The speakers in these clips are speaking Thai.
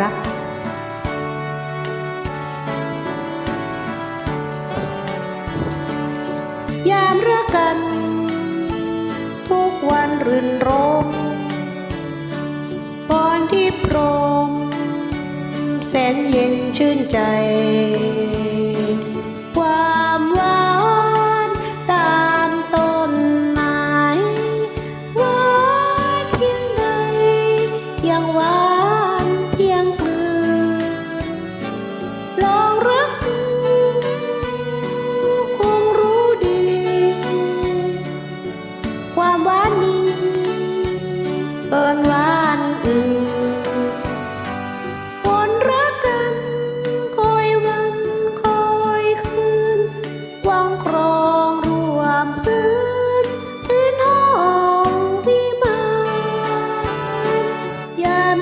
รัก ยามรักกัน ทุกวันรื่นรมตอนที่โปรมแสนเย็นชื่นใจ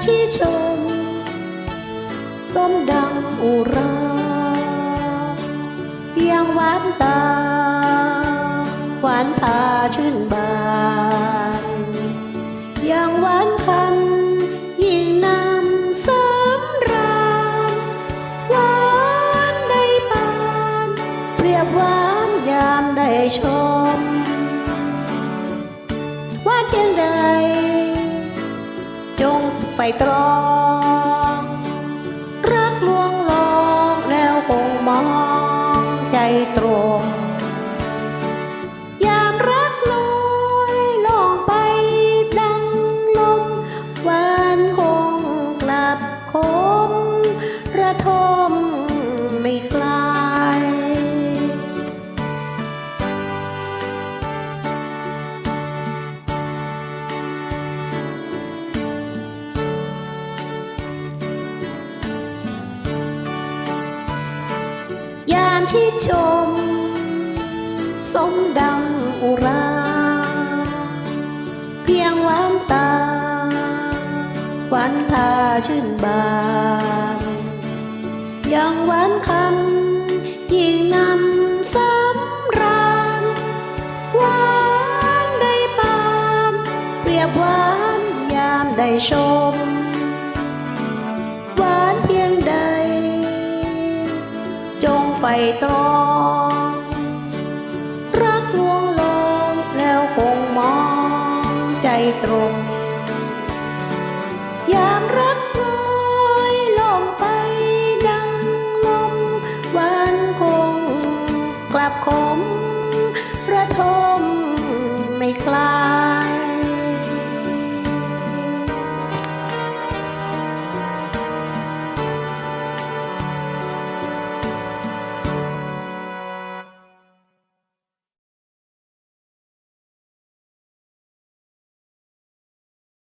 ที่ชมสมดังอุรา เพียงหวานตา หวานพาชื่นบานยังหวานคันยิ่งนำสำราญหวานได้ปาน เปรียบหวานยามได้ชม ไปตรอง รักลวงลองแล้วคงมองใจตรงยามรักลอยลองไปดังลมวานคงกลับคมระทม ยามที่ชม สมดังอุรา เพียงหวานตา หวานพาชื่นบาน ยังหวานคำยิ่งนำสำราญหวานได้ปาน เปรียบหวานยามได้ชม ตรอง รักลวงลงแล้วคงมองใจตรงยามรักลอยล่องไปดังลมวานคง กลับคมระทมไม่คลา